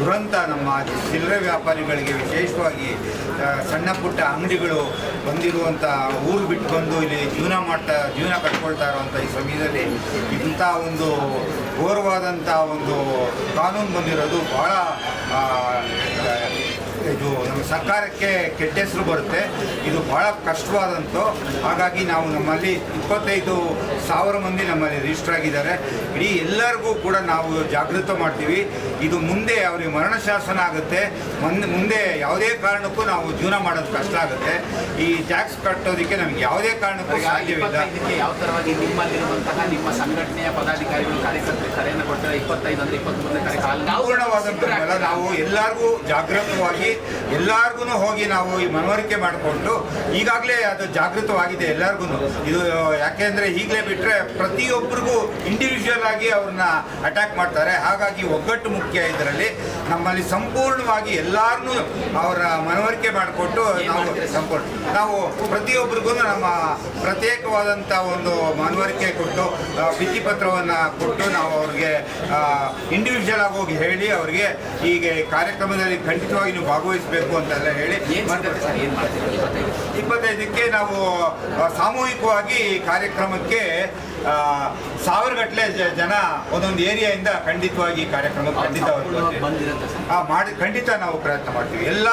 ದುರಂತ ನಮ್ಮ ಚಿಲ್ಲರೆ ವ್ಯಾಪಾರಿಗಳಿಗೆ ವಿಶೇಷವಾಗಿ ಸಣ್ಣ ಪುಟ್ಟ ಅಂಗಡಿಗಳು ಬಂದಿರುವಂಥ ಊರು ಬಿಟ್ಟು ಬಂದು ಇಲ್ಲಿ ಜೀವನ ಮಾಡ್ತಾ, ಜೀವನ ಕಟ್ಕೊಳ್ತಾ ಇರುವಂಥ ಈ ಸಮಯದಲ್ಲಿ ಇಂಥ ಒಂದು ಘೋರವಾದಂಥ ಒಂದು ಕಾನೂನು ಬಂದಿರೋದು ಭಾಳ ಇದು ನಮ್ಮ ಸರ್ಕಾರಕ್ಕೆ ಕೆಟ್ಟ ಹೆಸರು ಬರುತ್ತೆ. ಇದು ಭಾಳ ಕಷ್ಟವಾದಂಥ ಹಾಗಾಗಿ ನಾವು ನಮ್ಮಲ್ಲಿ ಇಪ್ಪತ್ತೈದು ಸಾವಿರ ಮಂದಿ ನಮ್ಮಲ್ಲಿ ರಿಜಿಸ್ಟರ್ ಆಗಿದ್ದಾರೆ. ಇಡೀ ಎಲ್ಲರಿಗೂ ಕೂಡ ನಾವು ಜಾಗೃತ ಮಾಡ್ತೀವಿ. ಇದು ಮುಂದೆ ಅವರಿಗೆ ಮರಣ ಶಾಸನ ಆಗುತ್ತೆ. ಮುಂದೆ ಯಾವುದೇ ಕಾರಣಕ್ಕೂ ನಾವು ಜೀವನ ಮಾಡೋದು ಕಷ್ಟ ಆಗುತ್ತೆ. ಈ ಟ್ಯಾಕ್ಸ್ ಕಟ್ಟೋದಕ್ಕೆ ನಮ್ಗೆ ಯಾವುದೇ ಕಾರಣಕ್ಕೂ ಸಾಧ್ಯವಿಲ್ಲ ಯಾವ ತರವಾಗಿ ನಿಮ್ಮಲ್ಲಿರುವಂತಹ ನಿಮ್ಮ ಸಂಘಟನೆಯ ಪದಾಧಿಕಾರಿಗಳು ಕಾರ್ಯಕರ್ತರು ಕರೆಯನ್ನು ಕೊಟ್ಟರೆ ಇಪ್ಪತ್ತೈದು ಅಂದ್ರೆ ಇಪ್ಪತ್ಮೂರನೇ ತಾರೀಕು. ನಾವು ಎಲ್ಲರಿಗೂ ಜಾಗೃತವಾಗಿ ಎಲ್ಲಾರ್ಗು ಹೋಗಿ ನಾವು ಈ ಮನವರಿಕೆ ಮಾಡಿಕೊಂಡು ಈಗಾಗಲೇ ಅದು ಜಾಗೃತವಾಗಿದೆ ಎಲ್ಲರಿಗೂ ಇದು ಯಾಕೆಂದ್ರೆ ಈಗಲೇ ಬಿಟ್ಟರೆ ಪ್ರತಿಯೊಬ್ಬರಿಗೂ ಇಂಡಿವಿಜುವಲ್ ಆಗಿ ಅವ್ರನ್ನ ಅಟ್ಯಾಕ್ ಮಾಡ್ತಾರೆ. ಹಾಗಾಗಿ ಒಗ್ಗಟ್ಟು ಮುಖ್ಯ ಇದರಲ್ಲಿ. ನಮ್ಮಲ್ಲಿ ಸಂಪೂರ್ಣವಾಗಿ ಎಲ್ಲಾರನ್ನು ಅವರ ಮನವರಿಕೆ ಮಾಡಿಕೊಟ್ಟು ನಾವು ಸಂಪೂರ್ಣ ನಾವು ಪ್ರತಿಯೊಬ್ಬರಿಗೂ ನಮ್ಮ ಪ್ರತ್ಯೇಕವಾದಂಥ ಒಂದು ಮನವರಿಕೆ ಕೊಟ್ಟು ಭಿತ್ತಿಪತ್ರವನ್ನು ಕೊಟ್ಟು ನಾವು ಅವ್ರಿಗೆ ಇಂಡಿವಿಜುವಲ್ ಆಗಿ ಹೋಗಿ ಹೇಳಿ ಅವರಿಗೆ ಹೀಗೆ ಕಾರ್ಯಕ್ರಮದಲ್ಲಿ ಖಂಡಿತವಾಗಿ ನೀವು ಭಾಗವಹಿಸಬೇಕು ಅಂತೆಲ್ಲ ಹೇಳಿ ಇಪ್ಪತ್ತೈದಕ್ಕೆ ನಾವು ಸಾಮೂಹಿಕವಾಗಿ ಈ ಕಾರ್ಯಕ್ರಮಕ್ಕೆ ಆ, ಸಾವಿರಗಟ್ಟಲೆ ಜ- ಜನ ಒಂದೊಂದು ಏರಿಯಾಯಿಂದ ಖಂಡಿತವಾಗಿ ಈ ಕಾರ್ಯಕ್ರಮಕ್ಕೆ ಖಂಡಿತ ಮಾಡಿ ಖಂಡಿತ ನಾವು ಪ್ರಯತ್ನ ಮಾಡ್ತೀವಿ. ಎಲ್ಲ